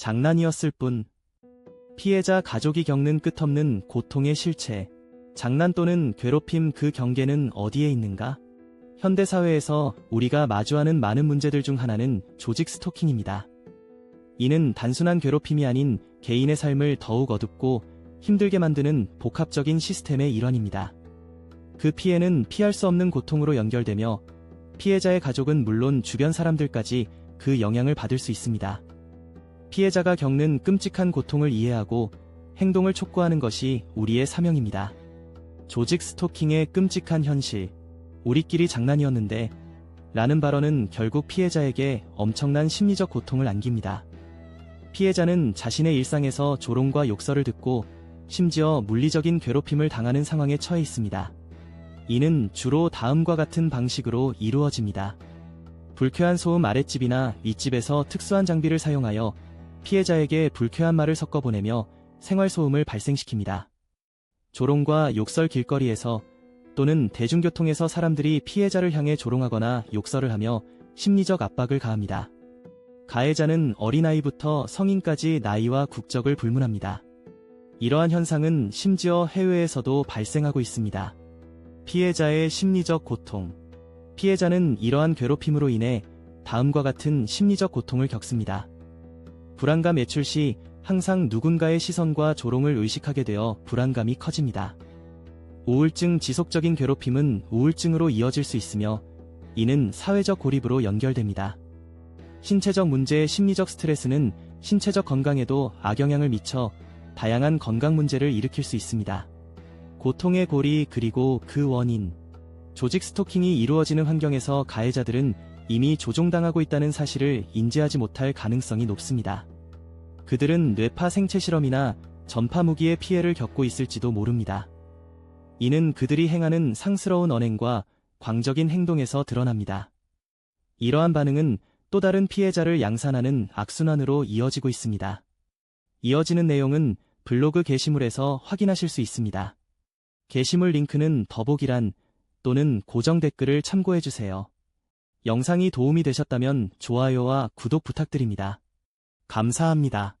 장난이었을 뿐. 피해자 가족이 겪는 끝없는 고통의 실체. 장난 또는 괴롭힘 그 경계는 어디에 있는가? 현대사회에서 우리가 마주하는 많은 문제들 중 하나는 조직 스토킹입니다. 이는 단순한 괴롭힘이 아닌 개인의 삶을 더욱 어둡고 힘들게 만드는 복합적인 시스템의 일환입니다. 그 피해는 피할 수 없는 고통으로 연결되며 피해자의 가족은 물론 주변 사람들까지 그 영향을 받을 수 있습니다. 피해자가 겪는 끔찍한 고통을 이해하고 행동을 촉구하는 것이 우리의 사명입니다. 조직 스토킹의 끔찍한 현실. 우리끼리 장난이었는데 라는 발언은 결국 피해자에게 엄청난 심리적 고통을 안깁니다. 피해자는 자신의 일상에서 조롱과 욕설을 듣고 심지어 물리적인 괴롭힘을 당하는 상황에 처해 있습니다. 이는 주로 다음과 같은 방식으로 이루어집니다. 불쾌한 소음 아랫집이나 윗집에서 특수한 장비를 사용하여 피해자에게 불쾌한 말을 섞어 보내며 생활소음을 발생시킵니다. 조롱과 욕설 길거리에서 또는 대중교통에서 사람들이 피해자를 향해 조롱하거나 욕설을 하며 심리적 압박을 가합니다. 가해자는 어린아이부터 성인까지 나이와 국적을 불문합니다. 이러한 현상은 심지어 해외에서도 발생하고 있습니다. 피해자의 심리적 고통. 피해자는 이러한 괴롭힘으로 인해 다음과 같은 심리적 고통을 겪습니다. 불안감 외출 시 항상 누군가의 시선과 조롱을 의식하게 되어 불안감이 커집니다. 우울증 지속적인 괴롭힘은 우울증으로 이어질 수 있으며 이는 사회적 고립으로 연결됩니다. 신체적 문제의 심리적 스트레스는 신체적 건강에도 악영향을 미쳐 다양한 건강 문제를 일으킬 수 있습니다. 고통의 고리 그리고 그 원인. 조직 스토킹이 이루어지는 환경에서 가해자들은 이미 조종당하고 있다는 사실을 인지하지 못할 가능성이 높습니다. 그들은 뇌파 생체 실험이나 전파 무기의 피해를 겪고 있을지도 모릅니다. 이는 그들이 행하는 상스러운 언행과 광적인 행동에서 드러납니다. 이러한 반응은 또 다른 피해자를 양산하는 악순환으로 이어지고 있습니다. 이어지는 내용은 블로그 게시물에서 확인하실 수 있습니다. 게시물 링크는 더보기란 또는 고정 댓글을 참고해주세요. 영상이 도움이 되셨다면 좋아요와 구독 부탁드립니다. 감사합니다.